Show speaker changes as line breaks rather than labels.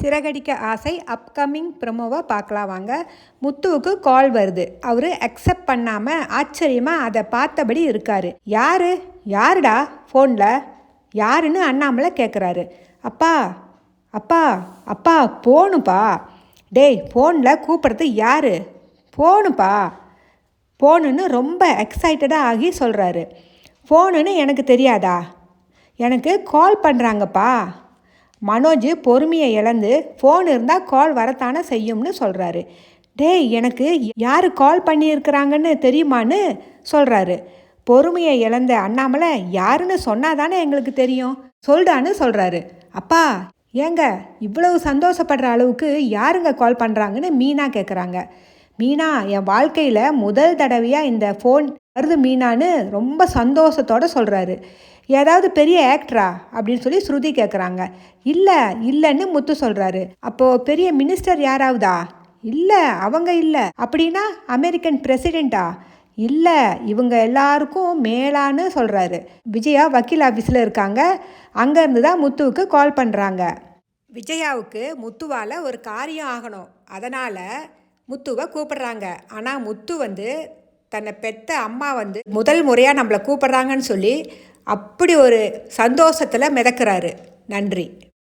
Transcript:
சிறகடிக்க ஆசை அப்கமிங் ப்ரொமோவை பார்க்கலாம் வாங்க. முத்துவுக்கு கால் வருது. அவர் அக்செப்ட் பண்ணாமல் ஆச்சரியமாக அதை பார்த்தபடி இருக்கார். யார்? யாருடா? ஃபோனில் யாருன்னு அண்ணாமலை கேட்குறாரு அப்பா அப்பா அப்பா போணுப்பா. டேய் ஃபோனில் கூப்பிட்றது யார்? போணுப்பா. ஃபோனுன்னு ரொம்ப எக்ஸைட்டடாக ஆகி சொல்கிறாரு ஃபோனுன்னு எனக்கு தெரியாதா? எனக்கு கால் பண்ணுறாங்கப்பா மனோஜ் பொறுமையை இழந்து ஃபோன் இருந்தால் கால் வரத்தானே செய்யும்னு சொல்கிறாரு டேய் எனக்கு யார் கால் பண்ணியிருக்கிறாங்கன்னு தெரியுமான்னு சொல்கிறாரு பொறுமையை இழந்த அண்ணாமலை யாருன்னு சொன்னால் தானே எங்களுக்கு தெரியும். சொல்டான்னு சொல்கிறாரு அப்பா ஏங்க இவ்வளவு சந்தோஷப்படுற அளவுக்கு யாருங்க கால் பண்ணுறாங்கன்னு மீனா கேட்குறாங்க மீனா என் வாழ்க்கையில் முதல் தடவையாக இந்த ஃபோன் வருது மீனான்னு ரொம்ப சந்தோஷத்தோடு சொல்கிறாரு ஏதாவது பெரிய ஆக்டரா அப்படின்னு சொல்லி ஸ்ருதி கேட்குறாங்க இல்லை இல்லைன்னு முத்து சொல்கிறாரு அப்போது பெரிய மினிஸ்டர் யாராவதா? இல்லை அவங்க இல்லை. அப்படின்னா அமெரிக்கன் பிரசிடெண்ட்டா இல்லை இவங்க எல்லாருக்கும் மேலான்னு சொல்கிறாரு விஜயா வக்கீல் ஆஃபீஸில் இருக்காங்க. அங்கேருந்து தான் முத்துவுக்கு கால் பண்ணுறாங்க விஜயாவுக்கு முத்துவால் ஒரு காரியம் ஆகணும். அதனால் முத்துவை கூப்பிடுறாங்க. ஆனால் முத்து வந்து தன்னை பெத்த அம்மா வந்து முதல் முறையாக நம்மளை கூப்பிட்றாங்கன்னு சொல்லி அப்படி ஒரு சந்தோஷத்தில் மிதக்கிறாரு. நன்றி.